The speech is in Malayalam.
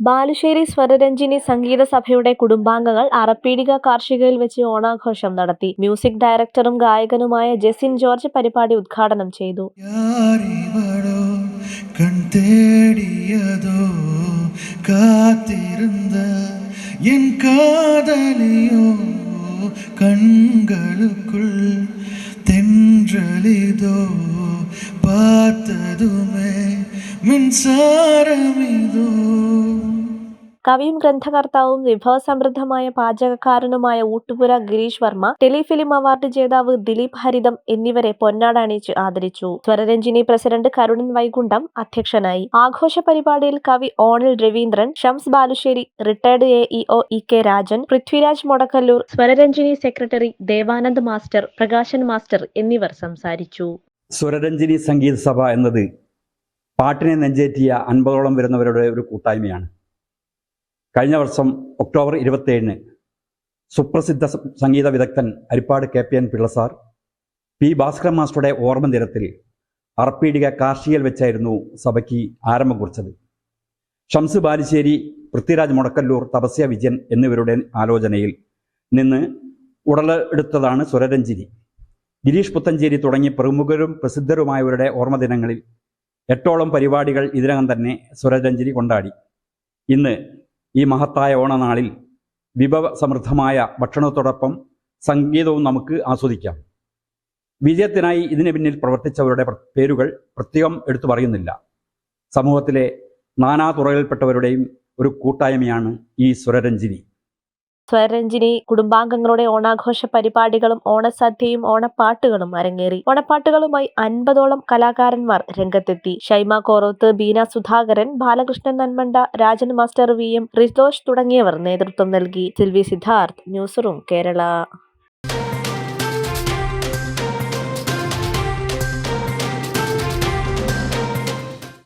ബാലുശ്ശേരി സ്വരരഞ്ജിനി സംഗീത സഭയുടെ കുടുംബാംഗങ്ങൾ അറപ്പീടിക കാർഷികയിൽ വെച്ച് ഓണാഘോഷം നടത്തി മ്യൂസിക് ഡയറക്ടറും ഗായകനുമായ ജെസിൻ ജോർജ് പരിപാടി ഉദ്ഘാടനം ചെയ്തു யாரிவளோ கண் தேடியதோ காத்திருந்த என் காதலியோ கண்களுக்குள் தென்றலிதோ பார்த்ததுமே மின்சாரமிதோ കവിയും ഗ്രന്ഥകർത്താവും വിഭവസമൃദ്ധമായ പാചകക്കാരനുമായ ഊട്ടുപുര ഗിരീഷ് വർമ്മ ടെലിഫിലിം അവാർഡ് ജേതാവ് ദിലീപ് ഹരിതം എന്നിവരെ പൊന്നാട അണിയിച്ച് ആദരിച്ചു. സ്വരരഞ്ജിനി പ്രസിഡന്റ് കരുണൻ വൈകുണ്ഠം അധ്യക്ഷനായി. ആഘോഷ പരിപാടിയിൽ കവി ഓണിൽ Raveendran Shams Balussery retired A EO E K Rajan Prithviraj Modakkallur Swararanjini secretary Devanand master Prakashan master എന്നിവർ സംസാരിച്ചു. സ്വരരഞ്ജിനി സംഗീത സഭ എന്നത് പാട്ടിനെ നെഞ്ചേറ്റിയ അൻപതോളം വരുന്നവരുടെ ഒരു കൂട്ടായ്മയാണ്. കഴിഞ്ഞ വർഷം ഒക്ടോബർ ഇരുപത്തേഴിന് സുപ്രസിദ്ധ സംഗീത വിദഗ്ധൻ Arippad K P N Pillai sir P Bhaskaran മാസ്റ്ററുടെ ഓർമ്മ ദിനത്തിൽ അർപ്പീടിക കാർഷികയിൽ വെച്ചായിരുന്നു സഭയ്ക്ക് ആരംഭം കുറിച്ചത്. ഷംസ് ബാലിശ്ശേരി പൃഥ്വിരാജ് മുടക്കല്ലൂർ തപസ്യ വിജയൻ എന്നിവരുടെ ആലോചനയിൽ നിന്ന് ഉടലെടുത്തതാണ് സ്വരരഞ്ജിനി. ഗിരീഷ് പുത്തഞ്ചേരി തുടങ്ങി പ്രമുഖരും പ്രസിദ്ധരുമായവരുടെ ഓർമ്മദിനങ്ങളിൽ എട്ടോളം പരിപാടികൾ ഇതിനകം തന്നെ സ്വരരഞ്ജിനി കൊണ്ടാടി. ഇന്ന് ഈ മഹത്തായ ഓണനാളിൽ വിഭവ സമൃദ്ധമായ ഭക്ഷണത്തോടൊപ്പം സംഗീതവും നമുക്ക് ആസ്വദിക്കാം. വിജയത്തിനായി ഇതിന് പിന്നിൽ പ്രവർത്തിച്ചവരുടെ പേരുകൾ പ്രത്യേകം എടുത്തു പറയുന്നില്ല. സമൂഹത്തിലെ നാനാ തുറകളിൽപ്പെട്ടവരുടെയും ഒരു കൂട്ടായ്മയാണ് ഈ സ്വരരഞ്ജിനി. സ്വരരഞ്ജിനി കുടുംബാംഗങ്ങളുടെ ഓണാഘോഷ പരിപാടികളും ഓണസദ്യയും ഓണപ്പാട്ടുകളും അരങ്ങേറി. ഓണപ്പാട്ടുകളുമായി അൻപതോളം കലാകാരന്മാർ രംഗത്തെത്തി. Shaima Koroth Beena Sudhakaran Balakrishnan Nanmanda Rajan master V M തുടങ്ങിയവർ നേതൃത്വം നൽകി. Silvi Siddharth news room Kerala.